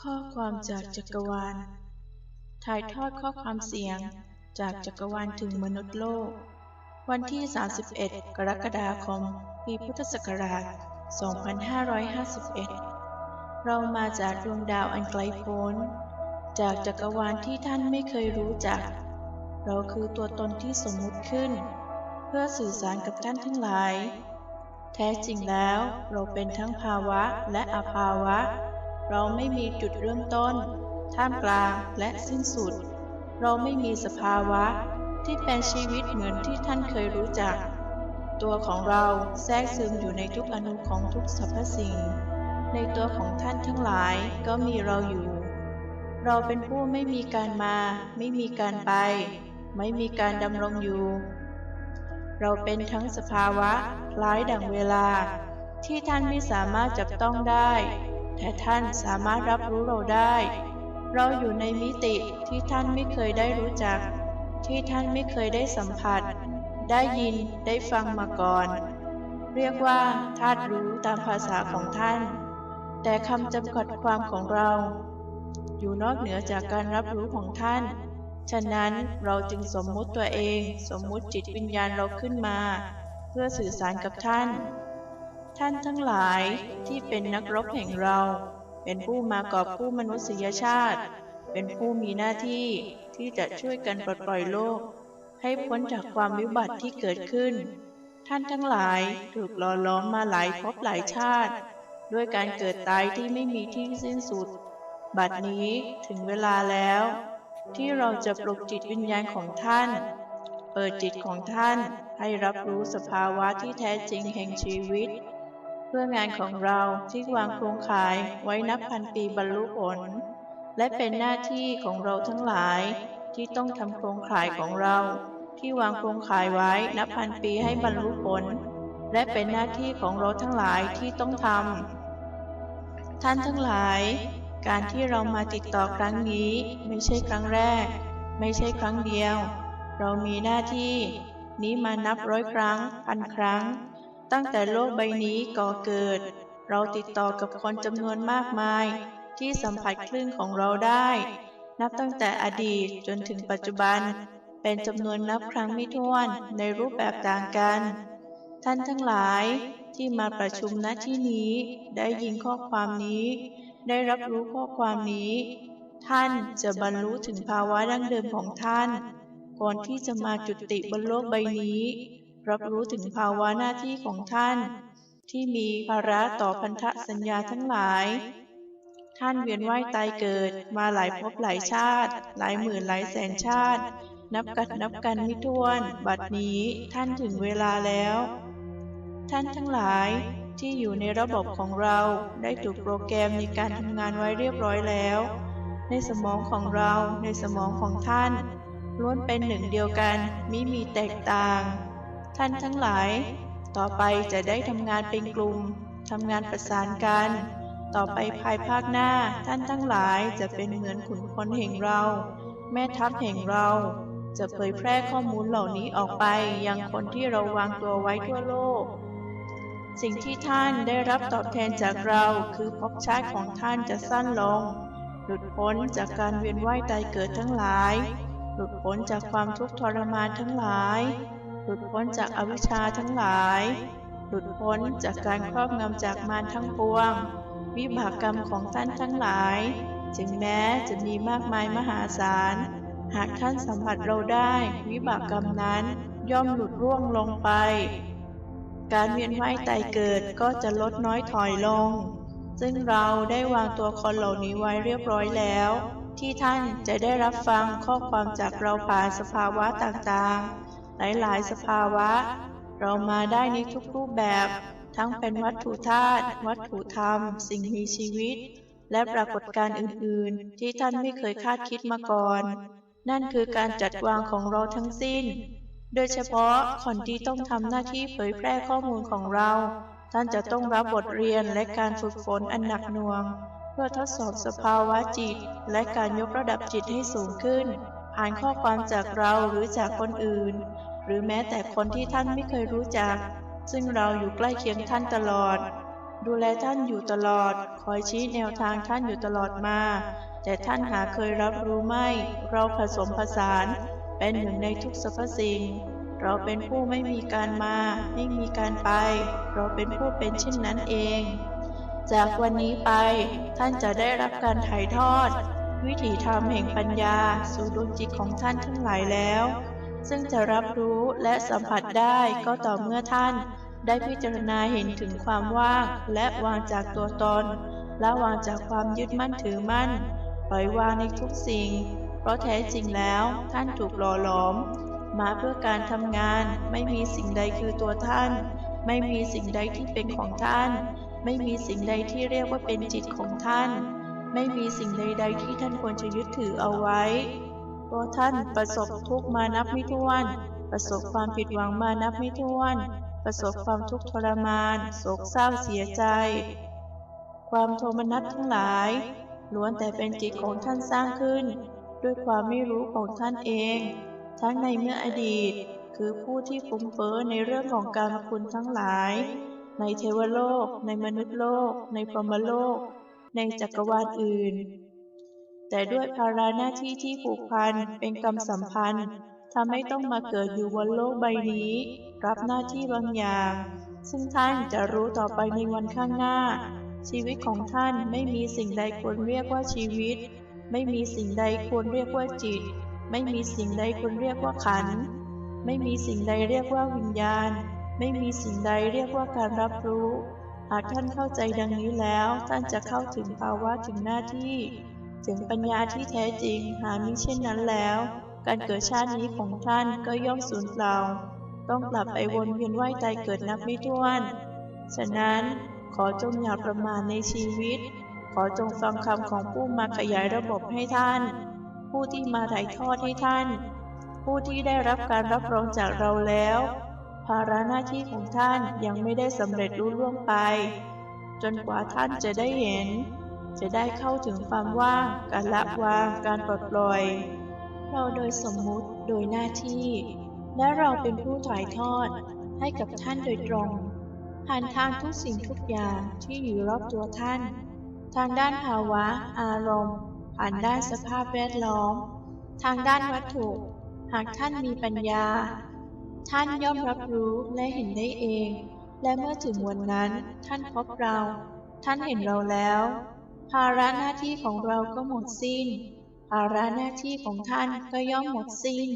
ข้อความจากจักรวาล ถ่ายทอดข้อความเสียงจากจักรวาลถึงมนุษย์โลก วันที่ 31 กรกฎาคม ปีพุทธศักราช 2551 เรามาจากดวงดาวอันไกลโพ้น จากจักรวาลที่ท่านไม่เคยรู้จัก เราคือตัวตนที่สมมุติขึ้น เพื่อสื่อสารกับท่านทั้งหลาย แท้จริงแล้วเราเป็นทั้งภาวะและอภาวะ เราไม่มีจุดเริ่มต้น ท่ามกลางและสิ้นสุด เราไม่มีสภาวะที่เป็นชีวิตเหมือนที่ท่านเคยรู้จัก ตัวของเราแทรกซึมอยู่ในทุกอนุของทุกสรรพสิ่ง ในตัวของท่านทั้งหลายก็มีเราอยู่ เราเป็นผู้ไม่มีการมา ไม่มีการไป ไม่มีการดำรงอยู่ เราเป็นทั้งสภาวะคล้ายดั่งเวลา ที่ท่านไม่สามารถจับต้องได้ แต่ท่านสามารถรับรู้เราได้ เราอยู่ในมิติที่ท่านไม่เคยได้รู้จัก ที่ท่านไม่เคยได้สัมผัส ได้ยินได้ฟังมาก่อน เรียกว่าธาตุรู้ตามภาษาของท่าน แต่คำจำกัดความของเรา อยู่นอกเหนือจากการรับรู้ของท่าน ฉะนั้นเราจึงสมมุติตัวเอง สมมุติจิตวิญญาณเราขึ้นมา เพื่อสื่อสารกับท่าน ท่านทั้งหลายที่เป็นนักรบแห่งเรา เป็นผู้มากอบกู้มนุษยชาติ เป็นผู้มีหน้าที่ที่จะช่วยกันปลดปล่อยโลก ให้พ้นจากความวิบัติที่เกิดขึ้น ท่านทั้งหลายถูกหล่อล้อมมาหลายภพหลายชาติ ด้วยการเกิดตายที่ไม่มีที่สิ้นสุด บัดนี้ถึงเวลาแล้ว ที่เราจะปลุกจิตวิญญาณของท่าน เปิดจิตของท่านให้รับรู้สภาวะที่แท้จริงแห่งชีวิต พื่องานของเราที่วางโครงข่ายไว้นับพันปีบรรลุผล และเป็นหน้าที่ของเราทั้งหลายที่ต้องทำโครงข่ายของเรา ที่วางโครงข่ายไว้นับพันปีให้บรรลุผล และเป็นหน้าที่ของเราทั้งหลายที่ต้องทำท่านทั้งหลาย การที่เรามาติดต่อครั้งนี้ไม่ใช่ครั้งแรก ไม่ใช่ครั้งเดียว เรามีหน้าที่นี้มานับร้อยครั้งพันครั้ง ตั้งแต่โลกใบนี้ก่อเกิด เราติดต่อกับคนจำนวนมากมาย ที่สัมผัสคลื่นของเราได้ นับตั้งแต่อดีตจนถึงปัจจุบัน เป็นจำนวนนับครั้งไม่ถ้วนในรูปแบบต่างกัน ท่านทั้งหลายที่มาประชุมณที่นี้ ได้ยินข้อความนี้ ได้รับรู้ข้อความนี้ ท่านจะบรรลุถึงภาวะดั้งเดิมของท่าน ก่อนที่จะมาจุติบนโลกใบนี้ รับรู้ถึงภาวะหน้าที่ของท่าน ที่มีภาระต่อพันธสัญญาทั้งหลาย ท่านเวียนว่ายตายเกิดมาหลายภพหลายชาติ หลายหมื่นหลายแสนชาติ นับกันนับกันไม่ถ้วน บัดนี้ท่านถึงเวลาแล้ว ท่านทั้งหลายที่อยู่ในระบบของเราได้ถูกโปรแกรมในการทำงานไว้เรียบร้อยแล้ว ในสมองของเราในสมองของท่านล้วนเป็นหนึ่งเดียวกันมิมีแตกต่าง ท่านทั้งหลาย ต่อไปจะได้ทำงานเป็นกลุ่มทำงานประสานกัน ต่อไปภายภาคหน้าท่านทั้งหลายจะเป็นเหมือนขุนพลแห่งเรา แม่ทัพแห่งเรา จะเผยแพร่ข้อมูลเหล่านี้ออกไปยังคนที่เราวางตัวไว้ทั่วโลก สิ่งที่ท่านได้รับตอบแทนจากเราคือภพชาติของท่านจะสั้นลง หลุดพ้นจากการเวียนว่ายตายเกิดทั้งหลาย หลุดพ้นจากความทุกข์ทรมานทั้งหลาย หลุดพ้นจากอวิชชาทั้งหลาย หลุดพ้นจากการครอบงำจากมารทั้งปวง วิบากกรรมของท่านทั้งหลายจึงแม้จะมีมากมายมหาศาล หากท่านสัมผัสเราได้ วิบากกรรมนั้นย่อมหลุดร่วงลงไป การเวียนว่ายตายเกิดก็จะลดน้อยถอยลง ซึ่งเราได้วางตัวคนเหล่านี้ไว้เรียบร้อยแล้ว ที่ท่านจะได้รับฟังข้อความจากเราผ่านสภาวะต่างๆ หลายๆ สภาวะ เรามาได้ในทุกรูปแบบ ทั้งเป็นวัตถุธาตุวัตถุธรรม สิ่งมีชีวิต และปรากฏการณ์อื่นๆ ที่ท่านไม่เคยคาดคิดมาก่อน นั่นคือการจัดวางของเราทั้งสิ้น โดยเฉพาะคนที่ต้องทำหน้าที่เผยแพร่ข้อมูลของเรา ท่านจะต้องรับบทเรียนและการฝึกฝนอันหนักหน่วง เพื่อทดสอบสภาวะจิต และการยกระดับจิตให้สูงขึ้น ผ่านข้อความจากเราหรือจากคนอื่น หรือแม้แต่คนที่ท่านไม่เคยรู้จัก ซึ่งเราอยู่ใกล้เคียงท่านตลอด ดูแลท่านอยู่ตลอด คอยชี้แนวทางท่านอยู่ตลอดมา แต่ท่านหาเคยรับรู้ไม่ เราผสมผสานเป็นหนึ่งในทุกสรรพสิ่ง เราเป็นผู้ไม่มีการมา ไม่มีการไป เราเป็นผู้เป็นเช่นนั้นเอง จากวันนี้ไปท่านจะได้รับการถ่ายทอด วิถีธรรมแห่งปัญญา สู่ดวงจิตของท่านทั้งหลายแล้ว ซึ่งจะรับรู้และสัมผัสได้ก็ต่อเมื่อท่าน ได้พิจารณาเห็นถึงความว่าง และวางจากตัวตน และวางจากความยึดมั่นถือมั่น ปล่อยวางในทุกสิ่ง เพราะแท้จริงแล้วท่านถูกหล่อหลอม มาเพื่อการทำงาน ไม่มีสิ่งใดคือตัวท่าน ไม่มีสิ่งใดที่เป็นของท่าน ไม่มีสิ่งใดที่เรียกว่าเป็นจิตของท่าน ไม่มีสิ่งใดๆที่ท่านควรจะยึดถือเอาไว้ตัวท่านประสบทุกมานับไม่ถ้วน ประสบความผิดหวังมานับไม่ถ้วน ประสบความทุกข์ทรมาน โศกเศร้าเสียใจ ความโทมนัสทั้งหลายล้วนแต่เป็นจิตของท่านสร้างขึ้น ด้วยความไม่รู้ของท่านเอง ทั้งในเมื่ออดีต คือผู้ที่ฟุ้งเฟ้อในเรื่องของการคุณทั้งหลาย ในเทวโลก ในมนุษย์โลก ในพรหมโลก ในจักรวาลอื่น แต่ด้วยภาระหน้าที่ที่ผูกพันเป็นกรรมสัมพันธ์ทำให้ต้องมาเกิดอยู่บนโลกใบนี้ รับหน้าที่บางอย่าง ซึ่งท่านจะรู้ต่อไปในวันข้างหน้า ชีวิตของท่านไม่มีสิ่งใดควรเรียกว่าชีวิต ไม่มีสิ่งใดควรเรียกว่าจิต ไม่มีสิ่งใดควรเรียกว่าขัน ไม่มีสิ่งใดเรียกว่าวิญญาณ ไม่มีสิ่งใดเรียกว่าการรับรู้ หากท่านเข้าใจดังนี้แล้ว ท่านจะเข้าถึงภาวะถึงหน้าที่ ถึงปัญญาที่แท้จริง หามิเช่นนั้นแล้ว การเกิดชาตินี้ของท่านก็ย่อมสูญเปล่า ต้องกลับไปวนเวียนว่ายตายเกิดนับไม่ถ้วน ฉะนั้นขอจงอย่าประมาทในชีวิต ขอจงฟังคำของผู้มาขยายระบบให้ท่าน ผู้ที่มาถ่ายทอดให้ท่าน ผู้ที่ได้รับการรับรองจากเราแล้ว ภาระหน้าที่ของท่านยังไม่ได้สำเร็จรุ่ล่วงไป จนกว่าท่านจะได้เห็น จะได้เข้าถึงความว่าง การละวาง การปลดปล่อย เราโดยสมมุติโดยหน้าที่ และเราเป็นผู้ถ่ายทอดให้กับท่านโดยตรงผ่านทางทุกสิ่งทุกอย่างที่อยู่รอบตัวท่าน ทางด้านภาวะ อารมณ์ผ่านด้านสภาพแวดล้อม ทางด้านวัตถุ หากท่านมีปัญญา ท่านย่อมรับรู้และเห็นได้เอง และเมื่อถึงวันนั้น ท่านพบเรา ท่านเห็นเราแล้ว ภาระหน้าที่ของเราก็หมดสิ้น ภาระหน้าที่ของท่านก็ย่อมหมดสิ้น